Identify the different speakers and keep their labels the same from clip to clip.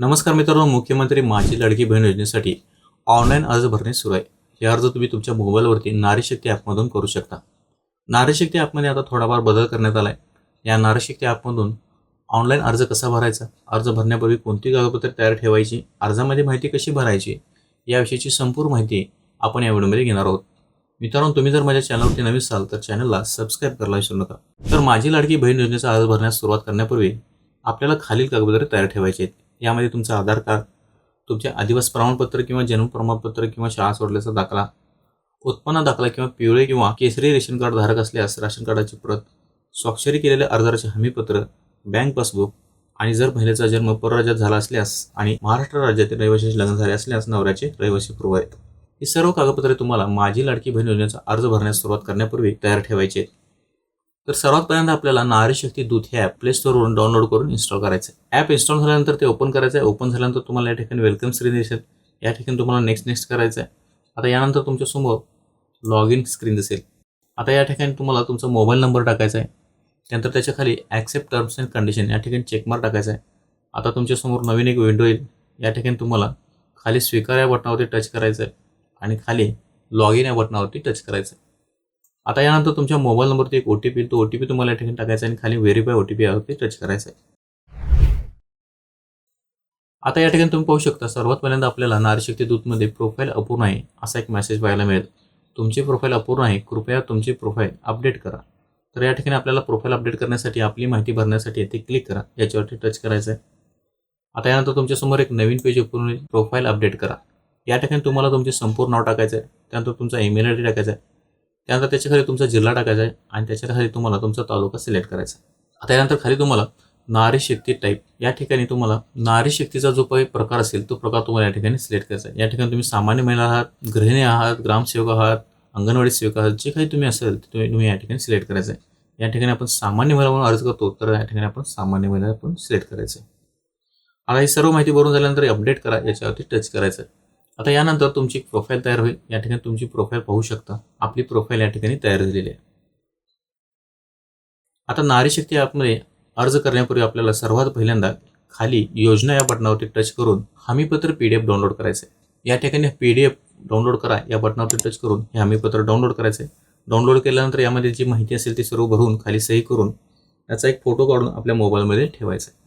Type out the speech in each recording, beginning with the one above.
Speaker 1: नमस्कार मित्रांनो मुख्यमंत्री माझी लाडकी बहीण योजनेसाठी ऑनलाईन अर्ज भरणे सुरू आहे. हे अर्ज तुम्ही तुमच्या मोबाईलवरती नारीशक्ती ॲपमधून करू शकता. नारीशक्ती ॲपमध्ये आता थोडाफार बदल करण्यात आला आहे या नारीशक्ती ॲपमधून ऑनलाईन अर्ज कसा भरायचा? अर्ज भरण्यापूर्वी कोणती कागदपत्रे तयार ठेवायची? अर्जामध्ये माहिती कशी भरायची? याविषयीची संपूर्ण माहिती आपण या व्हिडिओमध्ये घेणार आहोत. मित्रांनो तुम्ही जर माझ्या चॅनलवरती नवीन असाल तर चॅनलला सबस्क्राईब करायला विसरू नका. तर माझी लाडकी बहीण योजनेचा अर्ज भरण्यास सुरुवात करण्यापूर्वी आपल्याला खालील कागदपत्रे तयार ठेवायची आहेत. यामध्ये तुमचं आधार कार्ड तुमचे आदिवास प्रमाणपत्र किंवा जन्म प्रमाणपत्र किंवा शाळा सोडल्याचा दाखला उत्पन्न दाखला किंवा पिवळे किंवा केसरी रेशन कार्ड धारक असल्यास राशन कार्डाची प्रत स्वाक्षरी केलेल्या अर्जाचे हमीपत्र बँक पासबुक आणि जर महिलेचा जन्म परराज्यात झाला असल्यास आणि महाराष्ट्र राज्यातील रहिवाशी लग्न झाले असल्यास नवऱ्याचे रहिवासी पूर्व आहेत ही सर्व कागदपत्रे तुम्हाला माझी लाडकी बहीण योजनेचा अर्ज भरण्यास सुरुवात करण्यापूर्वी तयार ठेवायचे आहेत. तर सर्वात पहिल्यांदा आपल्याला नारी शक्ती दूत हे ॲप प्ले स्टोरवरून डाउनलोड करून इन्स्टॉल करायचं आहे ॲप इन्स्टॉल झाल्यानंतर ते ओपन करायचं आहे ओपन झाल्यानंतर तुम्हाला या ठिकाणी वेलकम स्क्रीन दिसेल. या ठिकाणी तुम्हाला नेक्स्ट नेक्स्ट करायचं आहे आता यानंतर तुमच्यासमोर लॉग इन स्क्रीन दिसेल. आता या ठिकाणी तुम्हाला तुमचा मोबाईल नंबर टाकायचा आहे त्यानंतर त्याच्याखाली ॲक्सेप्ट टर्म्स अँड कंडिशन या ठिकाणी चेकमार्क टाकायचा आहे आता तुमच्यासमोर नवीन एक विंडो येईल. या ठिकाणी तुम्हाला खाली स्वीकार या बटनावरती टच करायचं आहे आणि खाली लॉग इन या बटनावरती टच करायचं आहे आता यानंतर तुमच्या मोबाईल नंबरवरती एक ओ टी पी तो ओ टी पी तुम्हाला या ठिकाणी टाकायचा आणि खाली व्हेरीफाय ओ टी पी यावरती टच करायचं आहे. आता या ठिकाणी तुम्ही पाहू शकता सर्वात पहिल्यांदा आपल्याला नारीशक्ती दूतमध्ये प्रोफाईल अपूर्ण आहे असा एक मेसेज पाहायला मिळेल. तुमची प्रोफाईल अपूर्ण आहे कृपया तुमची प्रोफाईल अपडेट करा. तर या ठिकाणी आपल्याला प्रोफाईल अपडेट करण्यासाठी आपली माहिती भरण्यासाठी ते क्लिक करा याच्यावरती टच करायचं आहे. आता यानंतर तुमच्यासमोर एक नवीन पेज ओपन होईल प्रोफाईल अपडेट करा. या ठिकाणी तुम्हाला तुमचे संपूर्ण नाव टाकायचं आहे त्यानंतर तुमचा ईमेल आय डी टाकायचा आहे. त्यानंतर त्याच्याखाली तुमचा जिल्हा टाकायचा आहे आणि त्याच्याखाली तुम्हाला तुमचा तालुका सिलेक्ट करायचा आहे. आता यानंतर खाली तुम्हाला नारी शक्ती टाईप या ठिकाणी तुम्हाला नारी शक्तीचा जो काही प्रकार असेल तो प्रकार तुम्हाला या ठिकाणी सिलेक्ट करायचा आहे. या ठिकाणी तुम्ही सामान्य महिला आहात गृहिणी आहात ग्रामसेवक आहात अंगणवाडी सेवक आहात जे काही तुम्ही असेल ते तुम्ही तुम्ही या ठिकाणी सिलेक्ट करायचं आहे. या ठिकाणी आपण सामान्य महिला म्हणून अर्ज करतो तर या ठिकाणी आपण सामान्य महिला आपण सिलेक्ट करायचं आहे. आता ही सर्व माहिती भरून झाल्यानंतर अपडेट करा याच्यावरती टच करायचं आहे. आता यानंतर तुमची एक प्रोफाईल तयार होईल. या ठिकाणी तुमची प्रोफाईल पाहू शकता. आपली प्रोफाईल या ठिकाणी तयार झालेली आहे. आता नारी शक्ती ॲपमध्ये अर्ज करण्यापूर्वी आपल्याला सर्वात पहिल्यांदा खाली योजना या बटनावरती टच करून हमीपत्र पी डी एफ डाउनलोड करायचं आहे या ठिकाणी पी डी एफ डाउनलोड करा. या बटनावरती टच करून हे हमीपत्र डाउनलोड करायचं आहे डाउनलोड केल्यानंतर यामध्ये जी माहिती असेल ती सर्व भरून खाली सही करून त्याचा एक फोटो काढून आपल्या मोबाईलमध्ये ठेवायचा आहे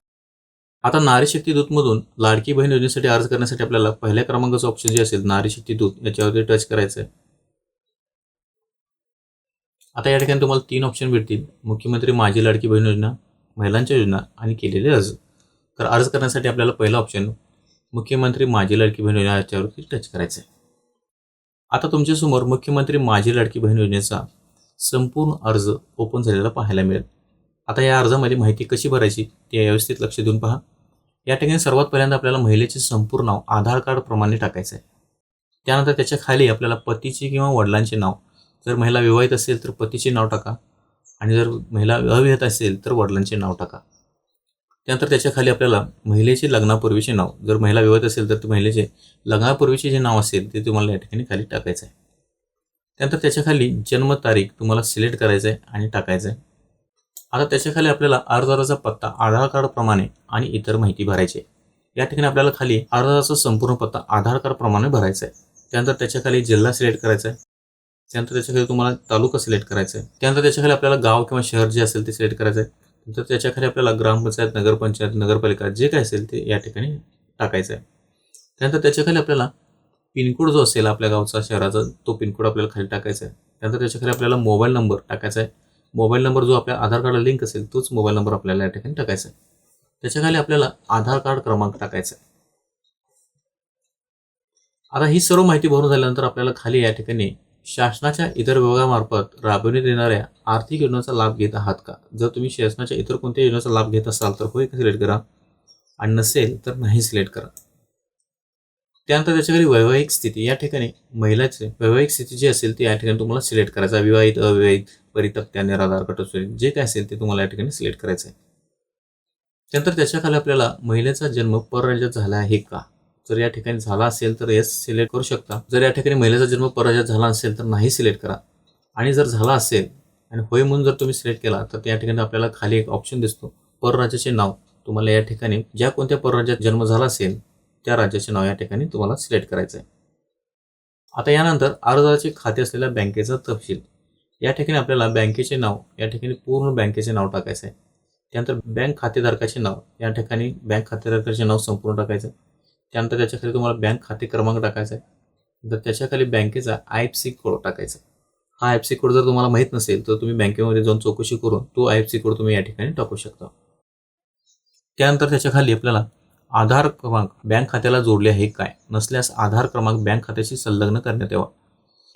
Speaker 1: आता नारी शक्ती दूतमधून लाडकी बहीण योजनेसाठी अर्ज करण्यासाठी आपल्याला पहिल्या क्रमांकाचं ऑप्शन जे असेल नारी शक्ती दूत याच्यावरती टच करायचं आहे. आता या ठिकाणी तुम्हाला तीन ऑप्शन भेटतील. मुख्यमंत्री माझी लाडकी बहीण योजना महिलांच्या योजना आणि केलेले अर्ज. तर अर्ज करण्यासाठी आपल्याला पहिला ऑप्शन मुख्यमंत्री माझी लाडकी बहीण योजना याच्यावरती टच करायचं आहे. आता तुमच्यासमोर मुख्यमंत्री माझी लाडकी बहीण योजनेचा संपूर्ण अर्ज ओपन झालेला पाहायला मिळेल. आता या अर्जामध्ये माहिती कशी भरायची ते व्यवस्थित लक्ष देऊन पहा. या ठिकाणी सर्वात पहिल्यांदा आपल्याला महिलेचे संपूर्ण नाव आधार कार्ड प्रमाणे टाकायचं आहे त्यानंतर त्याच्याखाली आपल्याला पतीचे किंवा वडिलांचे नाव. जर महिला विवाहित असेल तर पतीचे नाव टाका. आणि जर महिला अविवाहित असेल तर वडिलांचे नाव टाका. त्यानंतर त्याच्याखाली आपल्याला महिलेचे लग्नापूर्वीचे नाव. जर महिला विवाहित असेल तर महिलेचे लग्नापूर्वीचे जे नाव असेल ते तुम्हाला या ठिकाणी खाली टाकायचं आहे त्यानंतर त्याच्याखाली जन्मतारीख तुम्हाला सिलेक्ट करायचं आहे आणि टाकायचं आहे आता त्याच्याखाली आपल्याला अर्जदाराचा पत्ता आधार कार्ड प्रमाणे आणि इतर माहिती भरायची आहे. या ठिकाणी आपल्याला खाली अर्जदाराचा संपूर्ण पत्ता आधार कार्ड प्रमाणे भरायचा आहे त्यानंतर त्याच्याखाली जिल्हा सिलेक्ट करायचा आहे त्यानंतर त्याच्याखाली तुम्हाला तालुका सिलेक्ट करायचा आहे त्यानंतर त्याच्याखाली आपल्याला गाव किंवा शहर जे असेल ते सिलेक्ट करायचं आहे नंतर त्याच्याखाली आपल्याला ग्रामपंचायत नगरपंचायत नगरपालिका जे काय असेल ते या ठिकाणी टाकायचं आहे त्यानंतर त्याच्याखाली आपल्याला पिनकोड जो असेल आपल्या गावचा शहराचा तो पिनकोड आपल्याला खाली टाकायचा आहे त्यानंतर त्याच्याखाली आपल्याला मोबाईल नंबर टाकायचा आहे मोबाईल नंबर जो आपल्या आधार कार्डला लिंक असेल तोच मोबाईल नंबर आपल्याला या ठिकाणी टाकायचा आहे. त्याच्याखाली आपल्याला आधार कार्ड क्रमांक टाकायचा आहे. आता ही सर्व माहिती भरून झाल्यानंतर आपल्याला खाली या ठिकाणी शासनाच्या इतर विभागामार्फत राबविण्यात येणाऱ्या आर्थिक योजनांचा लाभ घेत आहात का? जर तुम्ही शासनाच्या इतर कोणत्या योजनाचा लाभ घेत असाल तर होय सिलेक्ट करा. आणि नसेल तर नाही सिलेक्ट करा. त्यानंतर त्याच्याकडे वैवाहिक स्थिती या ठिकाणी महिलाचे वैवाहिक स्थिती जी असेल ती या ठिकाणी तुम्हाला सिलेक्ट करायचं आहे. विवाहित अविवाहित परितक्त्या निराधार कटोसरी जे काय असेल ते तुम्हाला या ठिकाणी सिलेक्ट करायचं आहे. त्यानंतर त्याच्याखाली आपल्याला महिलेचा जन्म परराज्यात झाला आहे का? जर या ठिकाणी झाला असेल तर येस सिलेक्ट करू शकता. जर या ठिकाणी महिलेचा जन्म परराज्यात झाला असेल तर नाही सिलेक्ट करा. आणि जर झाला असेल आणि होय म्हणून जर तुम्ही सिलेक्ट केला तर त्या ठिकाणी आपल्याला खाली एक ऑप्शन दिसतो. परराज्याचे नाव. तुम्हाला या ठिकाणी ज्या कोणत्या परराज्यात जन्म झाला असेल त्या राज्याचे नाव या ठिकाणी तुम्हाला सिलेक्ट करायचं आहे आता यानंतर अर्जाचे खाते असलेल्या बँकेचा तपशील. या ठिकाणी आपल्याला बँकेचे नाव या ठिकाणी पूर्ण बँकेचे नाव टाकायचं आहे त्यानंतर बँक खातेधारकाचे नाव या ठिकाणी बँक खातेधारकाचे नाव संपूर्ण टाकायचं. आहे त्यानंतर त्याच्याखाली तुम्हाला बँक खाते क्रमांक टाकायचा आहे तर त्याच्याखाली बँकेचा आय एफ सी कोड टाकायचा. हा आय एफ सी कोड जर तुम्हाला माहीत नसेल तर तुम्ही बँकेमध्ये जाऊन चौकशी करून तो आय एफ सी कोड तुम्ही या ठिकाणी टाकू शकता. त्यानंतर त्याच्याखाली आपल्याला आधार क्रमांक बँक खात्याला जोडले आहे काय? नसल्यास आधार क्रमांक बँक खात्याशी संलग्न करण्यात यावा.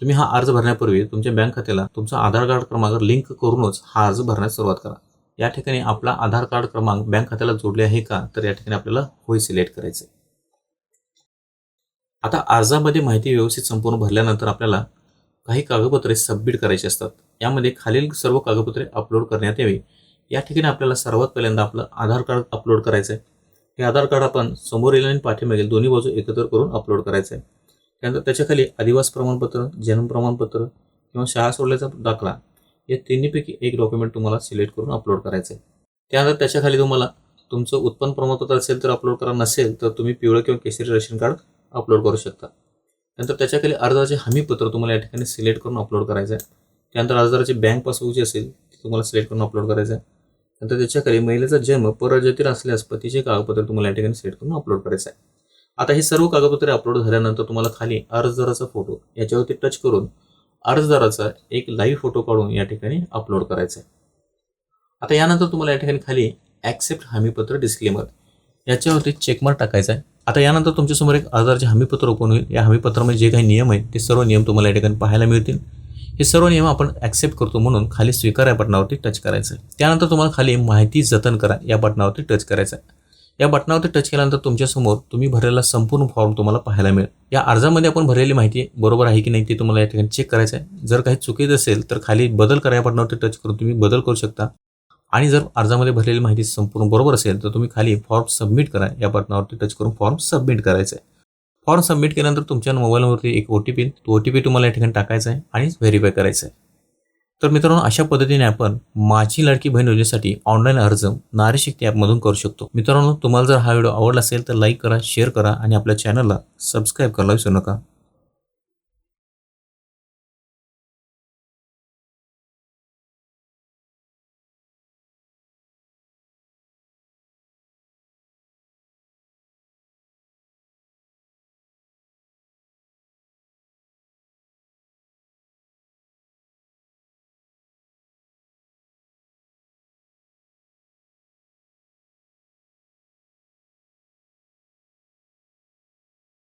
Speaker 1: तुम्ही हा अर्ज भरण्यापूर्वी तुमच्या बँक खात्याला तुमचा आधार कार्ड क्रमांक लिंक करूनच हा अर्ज भरण्यास सुरुवात करा. या ठिकाणी आपला आधार कार्ड क्रमांक बँक खात्याला जोडले आहे का? तर या ठिकाणी आपल्याला होय सिलेक्ट करायचं आहे. आता अर्जामध्ये माहिती व्यवस्थित संपूर्ण भरल्यानंतर आपल्याला काही कागदपत्रे सबमिट करायची असतात. यामध्ये खालील सर्व कागदपत्रे अपलोड करण्यात यावी. या ठिकाणी आपल्याला सर्वात पहिल्यांदा आपलं आधार कार्ड अपलोड करायचं आहे हे आधार कार्ड आपण समोरील आणि पाठीमागील दोन्ही बाजू एकत्र करून अपलोड करायचं आहे. त्यानंतर त्याच्याखाली आदिवास प्रमाणपत्र जन्म प्रमाणपत्र किंवा शाळा सोडल्याचा दाखला या तिन्हीपैकी एक डॉक्युमेंट तुम्हाला सिलेक्ट करून अपलोड करायचं आहे. त्यानंतर त्याच्याखाली तुम्हाला तुमचं उत्पन्न प्रमाणपत्र असेल तर अपलोड करा नसेल तर तुम्ही पिवळं किंवा केसरी रेशन कार्ड अपलोड करू शकता. नंतर त्याच्याखाली अर्जाचे हमीपत्र तुम्हाला या ठिकाणी सिलेक्ट करून अपलोड करायचं आहे. त्यानंतर अर्जदाराची बँक पासबुक जी असेल ती तुम्हाला सिलेक्ट करून अपलोड करायचं आहे. नंतर त्याच्याकडे महिलेचा जन्म परराज्यातील असल्यास पतीचे कागदपत्र तुम्हाला या ठिकाणी सिलेक्ट करून अपलोड करायचं आहे आता हे सर्व कागदपत्रे अपलोड झाल्यानंतर तुम्हाला खाली अर्जदाराचा फोटो याच्यावरती टच करून अर्जदाराचा एक लाईव्ह फोटो काढून या ठिकाणी अपलोड करायचा आहे आता यानंतर तुम्हाला या ठिकाणी खाली ॲक्सेप्ट हमीपत्र डिस्क्लेमर याच्यावरती चेकमार्क टाकायचा आहे आता यानंतर तुमच्यासमोर एक अर्जाचे हमीपत्र ओपन होईल? या हमीपत्रामध्ये जे काही नियम आहेत ते सर्व नियम तुम्हाला या ठिकाणी पाहायला मिळतील. हे सर्व नियम आपण ॲक्सेप्ट करतो म्हणून खाली स्वीकार या बटनावरती टच करायचं आहे. त्यानंतर तुम्हाला खाली माहिती जतन करा या बटनावरती टच करायचं आहे. या बटनावरती टच केल्यानंतर तुमच्यासमोर तुम्ही भरलेला संपूर्ण फॉर्म तुम्हाला पाहायला मिळेल. या अर्जामध्ये आपण भरलेली माहिती बरोबर आहे की नाही ते तुम्हाला या ठिकाणी चेक करायचं आहे. जर काही चुकीचं असेल तर खाली बदल करा या बटनावरती टच करून तुम्ही बदल करू शकता. आणि जर अर्जामध्ये भरलेली माहिती संपूर्ण बरोबर असेल तर तुम्ही खाली फॉर्म सबमिट करा या बटनावरती टच करून फॉर्म सबमिट करायचं आहे. फॉर्म सबमिट केल्यानंतर तुमच्या मोबाईलवरती एक ओ टी पी तो ओ टी पी तुम्हाला या ठिकाणी टाकायचा आहे आणि व्हेरीफाय करायचं आहे. तर मित्रांनो अशा पद्धतीने आपण माझी लाडकी बहीण योजनेसाठी ऑनलाईन अर्ज नारी शक्ती ॲपमधून करू शकतो. मित्रांनो तुम्हाला जर हा व्हिडिओ आवडला असेल तर लाईक करा शेअर करा आणि आपल्या चॅनलला सबस्क्राईब करायला विसरू नका.